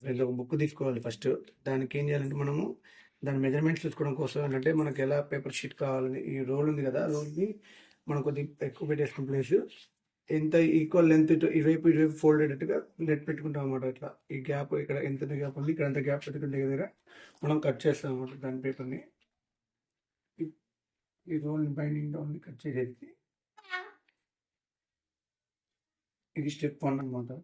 Friends ఒక book తీసుకోవాలి first. దానికి ఏం చేయాలంటే మనము దాని మెజర్మెంట్స్ చూసుకోవడం కోసం ఏంటంటే మనకి ఎలా పేపర్ షీట్ కావాలని ఈ రోల్ ఉంది కదా రోల్ని మనం కొద్దిగా ఎక్కువ పెట్టేసుకున్న ప్లేస్. ఎంత ఈక్వల్ లెంత్ ఇటువైపు ఇటువైపు ఫోల్డ్ అయ్యేటట్టుగా నెట్ పెట్టుకుంటాం అనమాట ఇట్లా. ఈ గ్యాప్ ఇక్కడ ఎంత గ్యాప్ ఉంది ఇక్కడ ఎంత గ్యాప్ పెట్టుకుంటే దగ్గర మనం కట్ చేస్తాం అనమాట దాని పేపర్ని. ఈ- ఈ రోల్ని బైండింగ్ డౌన్ని కట్ చేసేసి ఇది స్టెప్ వన్ అనమాట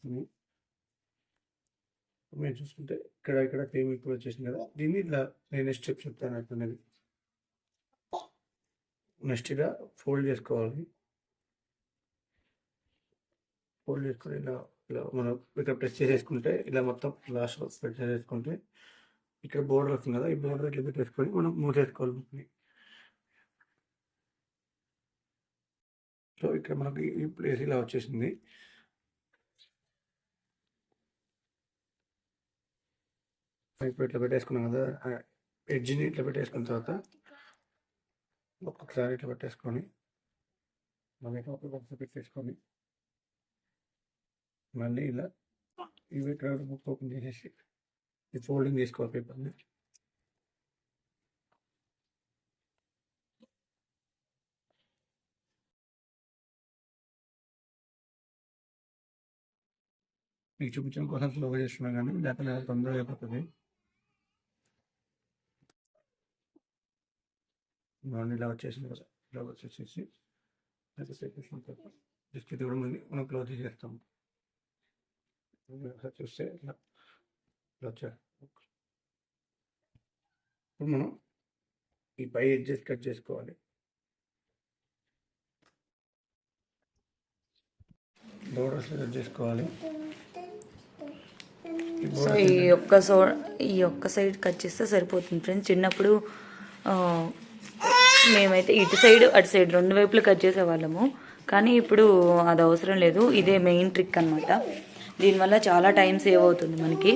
వస్తున్నాయి మీరు చూసుకుంటే ఇక్కడ ఇక్కడ సేమ్ ఇప్పుడు వచ్చేసింది కదా. దీన్ని ఇలా నేను స్టెప్ చెప్తాను అట్లనేది నెక్స్ట్ ఇలా ఫోల్డ్ చేసుకోవాలి. ఫోల్డ్ చేసుకొని ఇలా ఇలా మనం ఇక్కడ ప్రెస్ చేసేసుకుంటే ఇలా మొత్తం లాస్ట్ ప్రెస్ చేసేసుకుంటే ఇక్కడ బోర్డర్ వస్తుంది కదా ఈ బోర్డర్ ఇట్లా పెట్టేసుకొని మనం మూసేసుకోవాలి బుక్ని సో ఇక్కడ మనకి ఈ ప్లేస్ ఇలా వచ్చేసింది. ఇప్పుడు ఇట్లా పెట్టేసుకున్నాం కదా ఎడ్జ్ని ఇట్లా పెట్టేసుకున్న తర్వాత ఒక్కొక్కసారి ఇట్లా పెట్టేసుకొని మళ్ళీ ఒక్కొక్క పెట్టేసుకొని మళ్ళీ ఇలా ఇవి ఇక్కడ బుక్ ఓపెన్ చేసేసి ఈ ఫోల్డింగ్ చేసుకోవాలి పేపర్ని. మీకు చూపించడం కోసం స్లోగా చేస్తున్నాం కానీ లేకపోతే తొందరగా అయిపోతుంది. ఇవన్నీ ఇలా వచ్చేసింది కదా. ఇలా వచ్చేసేసి జస్ట్ ఇది కూడా మనం క్లోజ్ ఒకసారి చూస్తే ఇలా ఇలా వచ్చారు. ఇప్పుడు మనం ఈ పై ఎడ్జెస్ కట్ చేసుకోవాలి. బోర్డర్స్ కట్ చేసుకోవాలి. ఈ సో ఈ ఒక్క సో ఈ ఒక్క సైడ్ కట్ చేస్తే సరిపోతుంది. ఫ్రెండ్స్ చిన్నప్పుడు మేమైతే ఇటు సైడ్ అటు సైడ్ రెండు వైపులు కట్ చేసేవాళ్ళము. కానీ ఇప్పుడు అది అవసరం లేదు. ఇదే మెయిన్ ట్రిక్ అనమాట దీనివల్ల చాలా టైం సేవ్ అవుతుంది మనకి.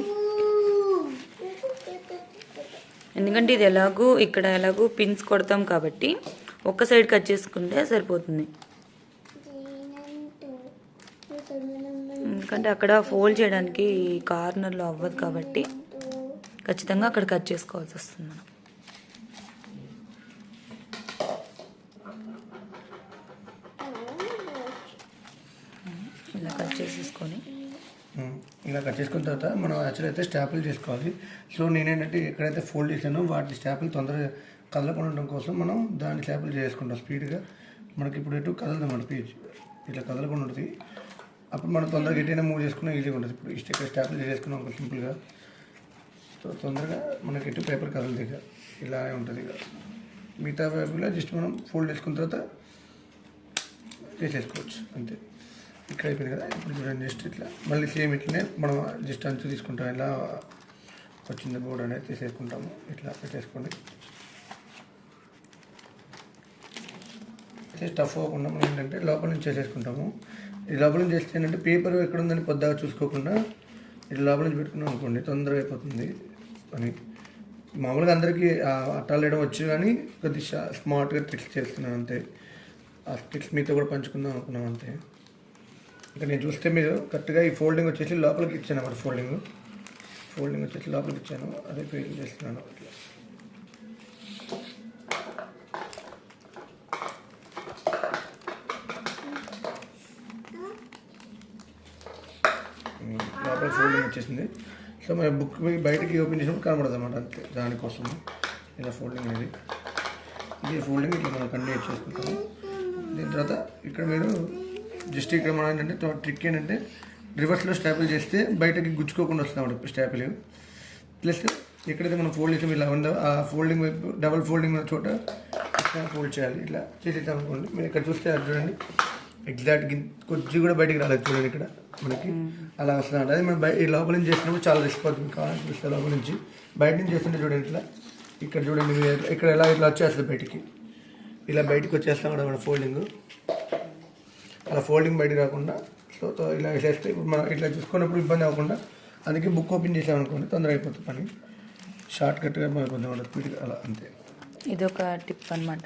ఎందుకంటే ఇది ఎలాగూ ఇక్కడ ఎలాగూ పిన్స్ కొడతాం కాబట్టి ఒక్క సైడ్ కట్ చేసుకుంటే సరిపోతుంది. ఎందుకంటే అక్కడ ఫోల్డ్ చేయడానికి కార్నర్లో అవ్వదు కాబట్టి ఖచ్చితంగా అక్కడ కట్ చేసుకోవాల్సి వస్తుంది. మనం ఇలా కట్ చేసేసుకొని. ఇలా కట్ చేసుకున్న తర్వాత మనం యాక్చువల్ అయితే స్టాపులు చేసుకోవాలి. సో నేనేంటంటే ఎక్కడైతే ఫోల్డ్ చేశానో వాటి స్టాపులు తొందరగా కదలకుండా ఉండడం కోసం మనం దాన్ని స్టాపులు చేసుకుంటాం స్పీడ్గా. మనకి ఇప్పుడు ఎటు కదలదాం మన పేజ్ ఇట్లా కదలకుండా ఉంటుంది. అప్పుడు మనం తొందరగా ఎటైనా మూవ్ చేసుకున్నా ఈజీగా ఉంటుంది. ఇప్పుడు ఇష్ట ఇక్కడ చేసుకున్నాం ఒక సింపుల్గా. సో తొందరగా మనకి ఎటు పేపర్ కదలదు ఇక. ఇలానే ఉంటుంది ఇక. మిగతా పేపర్లో జస్ట్ మనం ఫోల్డ్ చేసుకున్న తర్వాత చేసేసుకోవచ్చు. అంతే. ఇక్కడ అయిపోయింది కదా. ఇప్పుడు చూడండి జస్ట్ ఇట్లా మళ్ళీ సేమ్ ఇట్లనే మనం జస్ట్ అంచు తీసుకుంటాం. ఇలా వచ్చింది బోర్డ్ అనేది తీసేసుకుంటాము. ఇట్లా పెట్టేసుకోండి. జస్ట్ టఫ్ అవ్వకుండా మనం ఏంటంటే లోపల నుంచి చేసేసుకుంటాము. ఈ లోపల నుంచి చేస్తే ఏంటంటే పేపర్ ఎక్కడ ఉందని పొద్దుగా చూసుకోకుండా ఇట్లా లోపల నుంచి పెట్టుకున్నాం అనుకోండి తొందరగా అయిపోతుంది అని మామూలుగా అందరికీ అట్టాలేయడం అట్టాలు వేయడం వచ్చు కానీ కొద్దిగా స్మార్ట్గా ట్రిక్స్ చేస్తున్నాను అంతే. ఆ ట్రిక్స్ మీతో కూడా పంచుకుందాం అనుకున్నాం అంతే. ఇంకా నేను చూస్తే మీరు కరెక్ట్గా ఈ ఫోల్డింగ్ వచ్చేసి లోపలికి ఇచ్చాను అన్నమాట ఫోల్డింగ్. ఫోల్డింగ్ వచ్చేసి లోపలికి ఇచ్చాను. అదే పేరు చేస్తున్నాను. లోపల ఫోల్డింగ్ వచ్చేసింది. సో మన బుక్ బయటకి ఓపెన్ చేసినప్పుడు కనబడదు అనమాట అంతే. దానికోసం ఇలా ఫోల్డింగ్ అనేది. ఇది ఫోల్డింగ్ ఇట్లా మనం కంటిన్యూ చేసుకుంటాము. దీని తర్వాత ఇక్కడ మీరు జస్ట్ ఇక్కడ మనం ఏంటంటే ట్రిక్ ఏంటంటే రివర్స్లో స్టాపిల్ చేస్తే బయటకి గుచ్చుకోకుండా వస్తుంది అన్నమాట స్టాపిల్ ప్లస్ ఎక్కడైతే మనం ఫోల్డ్ చేసాం ఇలా ఉందో ఆ ఫోల్డింగ్ వైపు డబల్ ఫోల్డింగ్ ఉన్న చోట ఫోల్డ్ చేయాలి. ఇట్లా చేసేద్దాం అనుకోండి. మీరు ఇక్కడ చూస్తే అది చూడండి. ఎగ్జాక్ట్ కొద్ది కూడా బయటికి రాలేదు చూడండి ఇక్కడ మనకి. అలా వస్తుంది అదే మనం బయ ఈ లోపల నుంచి చేసినప్పుడు చాలా రిస్క్ అవుతుంది కావాలని చూస్తే లోపల నుంచి. బయట నుంచి చేస్తుంటే చూడండి ఇట్లా. ఇక్కడ చూడండి ఇక్కడ ఎలా ఇట్లా వచ్చేస్తుంది బయటికి. ఇలా బయటికి వచ్చేస్తాం కూడా మన ఫోల్డింగ్ అలా ఫోల్డింగ్ బయటికి రాకుండా సో ఇలా వేసేస్తే ఇప్పుడు మనం ఇట్లా చూసుకున్నప్పుడు ఇబ్బంది అవ్వకుండా అందుకే బుక్ ఓపెన్ చేసామనుకోండి తొందరగా అయిపోతుంది పని షార్ట్ కట్గా మనకు కొంచెం స్పీడ్గా అలా అంతే ఇది ఒక టిప్ అనమాట.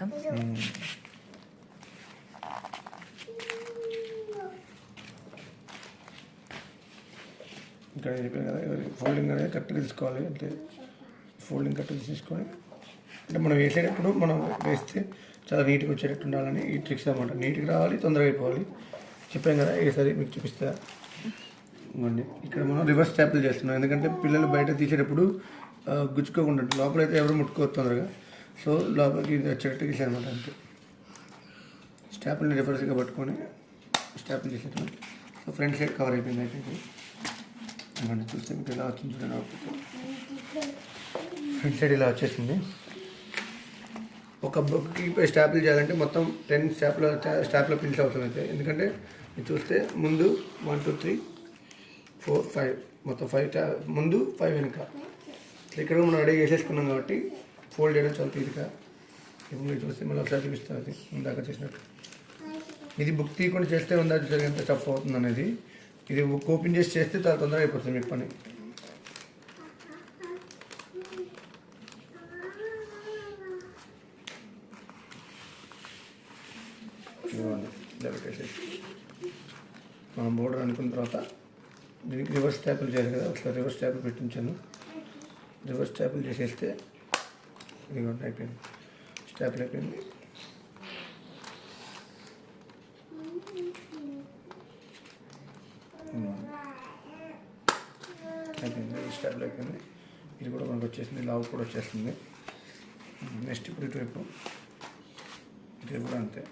ఇక్కడ చెప్పాను కదా ఫోల్డింగ్ అనేది కరెక్ట్గా తీసుకోవాలి అంటే ఫోల్డింగ్ కరెక్ట్గా తీసుకొని అంటే మనం వేసేటప్పుడు మనం వేస్తే చాలా నీట్గా వచ్చేటట్టు ఉండాలని ఈ ట్రిక్స్ అనమాట నీట్గా రావాలి తొందరగా అయిపోవాలి. చెప్పాను కదా ఈసారి మీకు చూపిస్తా. ఇవ్వండి. ఇక్కడ మనం రివర్స్ ట్యాపులు చేస్తున్నాం. ఎందుకంటే పిల్లలు బయట తీసేటప్పుడు గుచ్చుకోకుండా. లోపలైతే ఎవరు ముట్టుకోవచ్చు తొందరగా. సో లోపలికి ఇది వచ్చేటట్టు తీసేయనమాట అంతే. స్టాప్ని రివర్స్గా పట్టుకొని స్టాప్లు చేసేటప్పుడు సో ఫ్రంట్ సైడ్ కవర్ అయిపోయింది అయితే. ఇవ్వండి చూస్తే మీకు ఇలా వచ్చింది చూడండి. ఫ్రంట్ సైడ్ ఇలా వచ్చేసింది. ఒక బుక్కి స్టాప్లు చేయాలంటే మొత్తం టెన్ స్టాప్ల స్టాప్ల పిన్స్ అవసరం అవుతాయి ఎందుకంటే ఇది చూస్తే ముందు one two three four five మొత్తం ఫైవ్ ముందు ఫైవ్ వెనుక. ఇక్కడ మనం రెడీ చేసేసుకున్నాం కాబట్టి ఫోల్డ్ చేయడం చాలా తీరిక ఇప్పుడు మీరు చూస్తే మళ్ళీ ఒకసారి చూపిస్తాను అది ఇందాక చేసినట్టు. ఇది బుక్ తీయకుండా చేస్తే ఉందా చూసారు ఎంత టఫ్ అవుతుంది అనేది. ఇది బుక్ ఓపెన్ చేసి చేస్తే చాలా తొందరగా అయిపోతుంది మీకు పని. ఇలా పెట్టేసేసి మనం బోర్డర్ అనుకున్న తర్వాత దీనికి రివర్స్ ట్యాపులు చేయాలి కదా. ఒకసారి రివర్స్ ట్యాపులు పెట్టించాను. రివర్స్ ట్యాపులు చేసేస్తే ఇది కూడా అయిపోయింది. స్టాపులు అయిపోయింది. అయిపోయింది. స్టాపులు అయిపోయింది. ఇది కూడా మనకు వచ్చేసింది. లావు కూడా వచ్చేస్తుంది. నెక్స్ట్ ఇప్పుడు ఇటువైపు. ఇది కూడా అంతే.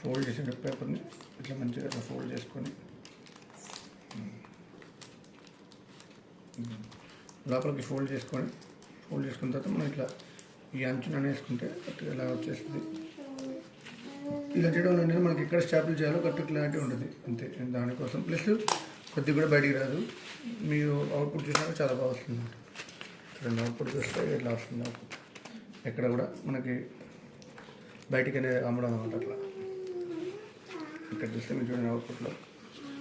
ఫోల్డ్ చేసిన పేపర్ని ఇట్లా మంచిగా ఇట్లా ఫోల్డ్ చేసుకొని. లోపలికి ఫోల్డ్ చేసుకొని ఫోల్డ్ చేసుకున్న తర్వాత మనం ఇట్లా ఈ అంచున వేసుకుంటే కరెక్ట్గా ఇలా వచ్చేస్తుంది. ఇలా చేయడం అనేది మనకి ఎక్కడ స్టాపుల్ చేయాలో కరెక్ట్ క్లారిటీ ఉంటుంది. అంతే. దానికోసం ప్లస్ కొద్దిగా కూడా బయటికి రాదు. మీరు అవుట్పుట్ చూసినాక చాలా బాగా వస్తుంది. చూడండి అవుట్పుట్ చూస్తే ఇట్లా వస్తుంది అవుట్పుట్? ఎక్కడ కూడా మనకి బయటికి అనేది అమ్మడం అనమాట అట్లా. ఇక్కడ చూస్తే మీరు చూడండి అవుట్పుట్లో.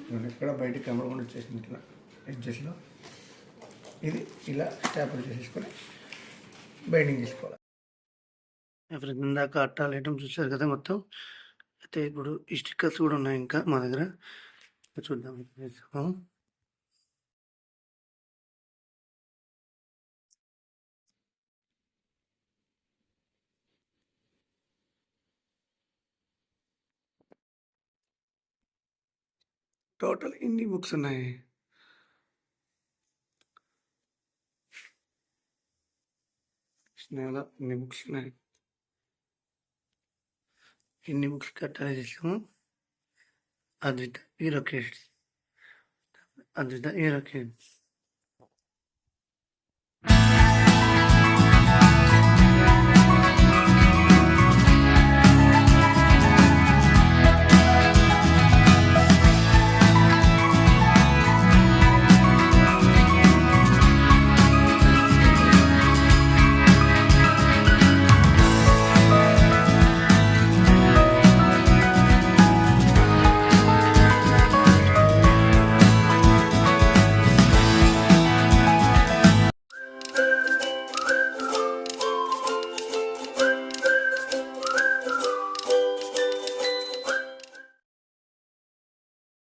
నేను ఇక్కడ బయటికి అమ్మకుండా వచ్చేసింది ఇట్లా ఇది ఇలా స్టాపుల్ చేసేసుకొని బైండింగ్ చేసుకోవాలి. ఫ్రెండ్స్ ఇందాక అట్టాలు ఐటమ్ చూసారు కదా మొత్తం. అయితే ఇప్పుడు ఈ స్టిక్కర్స్ కూడా ఉన్నాయి ఇంకా మా దగ్గర. చూద్దాం. వేసాము. టోటల్ ఇన్ని బుక్స్ ఉన్నాయి స్నేహ ఇన్ని బుక్స్ ఉన్నాయి ఇన్ని బుక్స్ కట్టాలి చేసాము Advitha hero kids Advitha hero kids